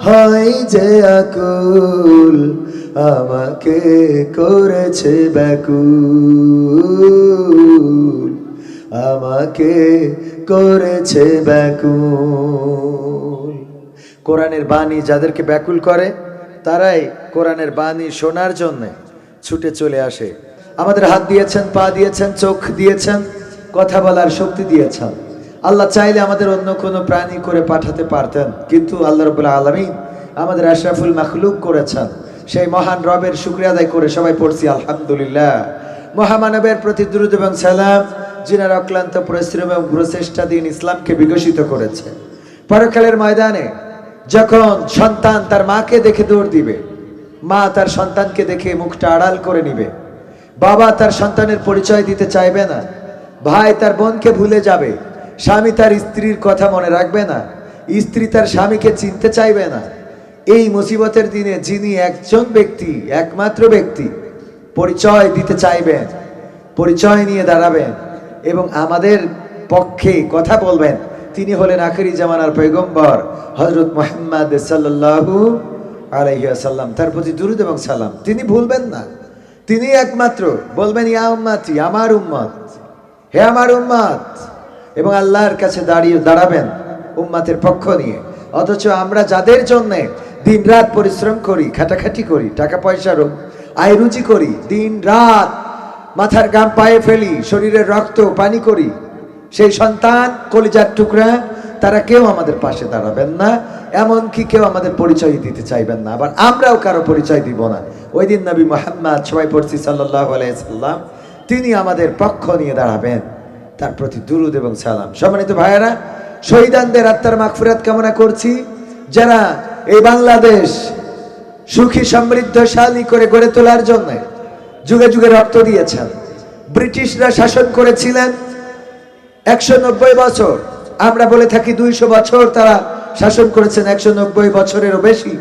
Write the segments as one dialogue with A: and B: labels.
A: হয় যে আকুল আমাকে করেছে ব্যাকুল। আমাকে করেছে ব্যাকুল। কোরআনের বাণী যাদেরকে ব্যাকুল করে, তারাই কোরআনের বাণী শোনার জন্য ছুটে চলে আসে। আমাদের হাত দিয়েছেন, পা দিয়েছেন, চোখ দিয়েছেন, কথা বলার শক্তি দিয়েছেন। আল্লাহ চাইলে আমাদের অন্য কোনো প্রাণী করে পাঠাতে পারতেন। কিন্তু আল্লাহ রবুল্লাহ আলমিন আমাদের আশরাফুল মাখলুক করেছেন। সেই মহান রবের শুক্রিয়া আদায় করে সবাই পড়ছি, আলহামদুলিল্লাহ। মহামানবের প্রতি দ্রুত এবং সালাম, যিনার অক্লান্ত পরিশ্রম এবং প্রচেষ্টা দিন ইসলামকে বিকশিত করেছে। পরকালের ময়দানে যখন সন্তান তার মাকে দেখে দৌড় দিবে, মা তার সন্তানকে দেখে মুখটা আড়াল করে নিবে, বাবা তার সন্তানের পরিচয় দিতে চাইবে না, ভাই তার বোনকে ভুলে যাবে স্বামী তার স্ত্রীর কথা মনে রাখবে না। স্ত্রী তার স্বামীকে চিনতে চাইবে না। এই মুসিবতের দিনে যিনি একজন ব্যক্তি, একমাত্র ব্যক্তি, পরিচয় দিতে চাইবেন, পরিচয় নিয়ে দাঁড়াবেন এবং আমাদের পক্ষে কথা বলবেন। তিনি হলেন আখেরি জামানার পৈগম্বর হজরত মোহাম্মদ সাল্লাল্লাহু আলাইহি তার প্রতি দুরুদ এবং সালাম। তিনি ভুলবেন না। তিনি একমাত্র। বলবেন, ইয়া উম্মাতি, আমার উম্মত। হে আমার উম্মত এবং আল্লাহর কাছে দাঁড়িয়ে দাঁড়াবেন উম্মাতের পক্ষ নিয়ে। অথচ আমরা যাদের জন্য দিন রাত পরিশ্রম করি খাটাখাটি করি, টাকা পয়সার আয় রুচি করি দিন রাত মাথার গাম পায়ে ফেলি, শরীরের রক্ত, পানি করি, সেই সন্তান কলিজার টুকরা, তারা কেউ আমাদের পাশে দাঁড়াবেন না, এমনকি কেউ আমাদের পরিচয় দিতে চাইবেন না। আবার আমরাও কারও পরিচয় দিব না। ওই দিন নবী মোহাম্মদ, সবাই পড়ছি সাল্লাহ আলাইসাল্লাম তিনি আমাদের পক্ষ নিয়ে দাঁড়াবেন। তার প্রতি দুরুদ এবং সালাম। সম্মানিত ভাইয়েরা, শহীদানদের আত্মার মাগফিরাত কামনা করছি। যারা এই বাংলাদেশ সুখী, সমৃদ্ধশালী করে গড়ে তোলার জন্য যুগে যুগে রক্ত দিয়েছেন, ব্রিটিশরা শাসন করেছিলেন, একশো নব্বই বছর, আমরা বলে থাকি দুইশো বছর তারা শাসন করেছেন, একশো নব্বই বছরেরও বেশি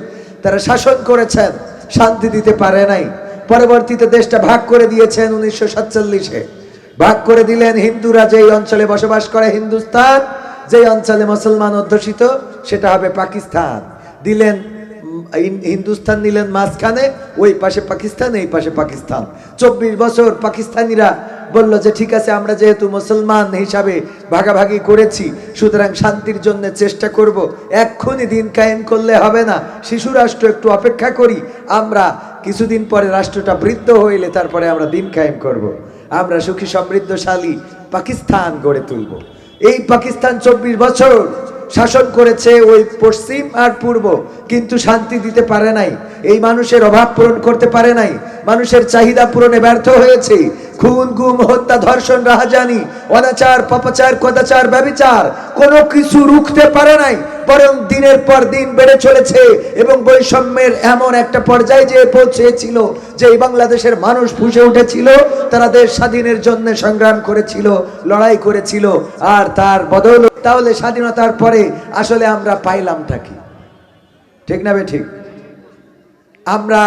A: তারা শাসন করেছেন, শান্তি দিতে পারে নাই। পরবর্তীতে দেশটা ভাগ করে দিয়েছেন উনিশশো সাতচল্লিশে। ভাগ করে দিলেন হিন্দুরা যেই অঞ্চলে বসবাস করে হিন্দুস্তান, যেই অঞ্চলে মুসলমান অধ্যুষিত, সেটা হবে পাকিস্তান। দিলেন হিন্দুস্তান নিলেন মাঝখানে, ওই পাশে পাকিস্তান, এই পাশে পাকিস্তান। চব্বিশ বছর পাকিস্তানিরা বলল যে, ঠিক আছে, আমরা যেহেতু মুসলমান হিসাবে ভাগাভাগি করেছি, সুতরাং শান্তির জন্য চেষ্টা করব। এক্ষুনি দিন কায়েম করলে হবে না। শিশু রাষ্ট্র একটু অপেক্ষা করি। আমরা কিছুদিন পরে রাষ্ট্রটা বৃদ্ধ হইলে তারপরে আমরা দিন কায়েম করব। আমরা সুখী, সমৃদ্ধশালী পাকিস্তান গড়ে তুলব। এই পাকিস্তান চব্বিশ বছর শাসন করেছে ওই পশ্চিম আর পূর্ব, কিন্তু শান্তি দিতে পারে নাই। এই মানুষের অভাব পূরণ করতে পারে নাই। মানুষের চাহিদা পূরণে ব্যর্থ হয়েছে। খুন, গুম, হত্যা, ধর্ষণ, রাহাজানি, অনাচার, পাপাচার, কদাচার, ব্যবিচার, কোনো কিছু রুখতে পারে নাই, বরং দিনের পর দিন বেড়ে চলেছে এবং বৈষম্যের এমন একটা পর্যায়ে যে পৌঁছেছিল যে বাংলাদেশের মানুষ ফুসে উঠেছিল, তারা দেশ স্বাধীনের জন্য সংগ্রাম করেছিল, লড়াই করেছিল, আর তার বদল তাহলে স্বাধীনতার পরে আসলে আমরা পাইলামটা কি? ঠিক না বে ঠিক? আমরা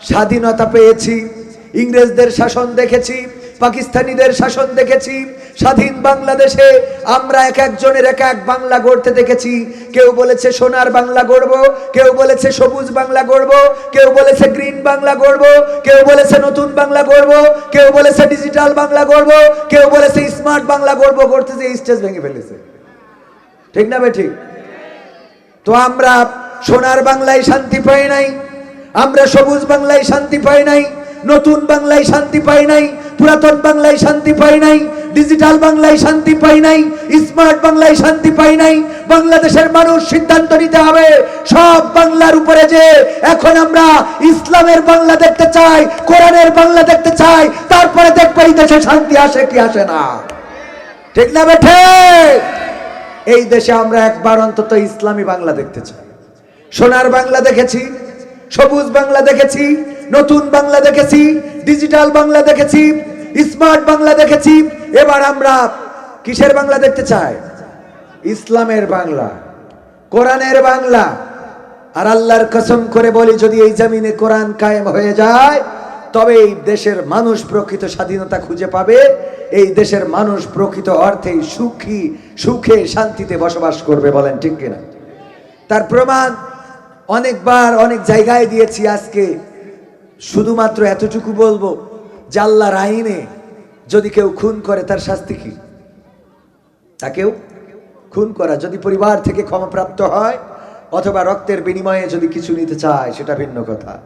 A: স্বাধীনতা পেয়েছি ইংরেজদের শাসন দেখেছি, পাকিস্তানিদের শাসন দেখেছি, স্বাধীন বাংলাদেশে আমরা এক একজনের এক এক বাংলা গড়তে দেখেছি। কেউ বলেছে সোনার বাংলা গড়ব, কেউ বলেছে সবুজ বাংলা গড়ব, কেউ বলেছে গ্রিন বাংলা গড়ব, কেউ বলেছে নতুন বাংলা গড়ব, কেউ বলেছে ডিজিটাল বাংলা গড়ব, কেউ বলেছে স্মার্ট বাংলা গড়ব গড়তে যে স্টেজ ভেঙে ফেলেছে। ঠিক না বে ঠিক? তো আমরা সোনার বাংলায় শান্তি পাই নাই, আমরা সবুজ বাংলায় শান্তি পাই নাই নতুন বাংলায় শান্তি পাই নাই, পুরাতন বাংলায় শান্তি পাই নাই ডিজিটাল বাংলায় শান্তি পাই নাই স্মার্ট বাংলায় শান্তি পাই নাই, বাংলাদেশের মানুষ সিদ্ধান্ত নিতে হবে, সব বাংলার উপরে যে এখন আমরা ইসলামের বাংলা দেখতে চাই, কোরআনের বাংলা দেখতে চাই, তারপরে দেখব এই দেশে শান্তি আসে কি আসে না। ঠিক না বেঠে? এই দেশে আমরা একবার অন্তত ইসলামী বাংলা দেখতে চাই। সোনার বাংলা দেখেছি, সবুজ বাংলা দেখেছি নতুন বাংলা দেখেছি ডিজিটাল বাংলা দেখেছি স্মার্ট বাংলা দেখেছি। এবার আমরা কিসের বাংলা দেখতে চাই? ইসলামের বাংলা, কোরআনের বাংলা। আর আল্লাহর কসম করে বলি, যদি এই জমিনে কোরআন কায়েম হয়ে যায়, তবে এই দেশের মানুষ প্রকৃত স্বাধীনতা খুঁজে পাবে। এই দেশের মানুষ প্রকৃত অর্থেই সুখী, সুখে, শান্তিতে বসবাস করবে, বলেন ঠিক কিনা? তার প্রমাণ অনেকবার অনেক জায়গায় দিয়েছি আজকে। শুধুমাত্র এতটুকু বলব যে আল্লাহর আইনে যদি কেউ খুন করে, তার শাস্তি কি? তাকেও খুন করা। যদি পরিবার থেকে ক্ষমাপ্রাপ্ত হয়, অথবা রক্তের বিনিময়ে যদি কিছু নিতে চায়, সেটা ভিন্ন কথা।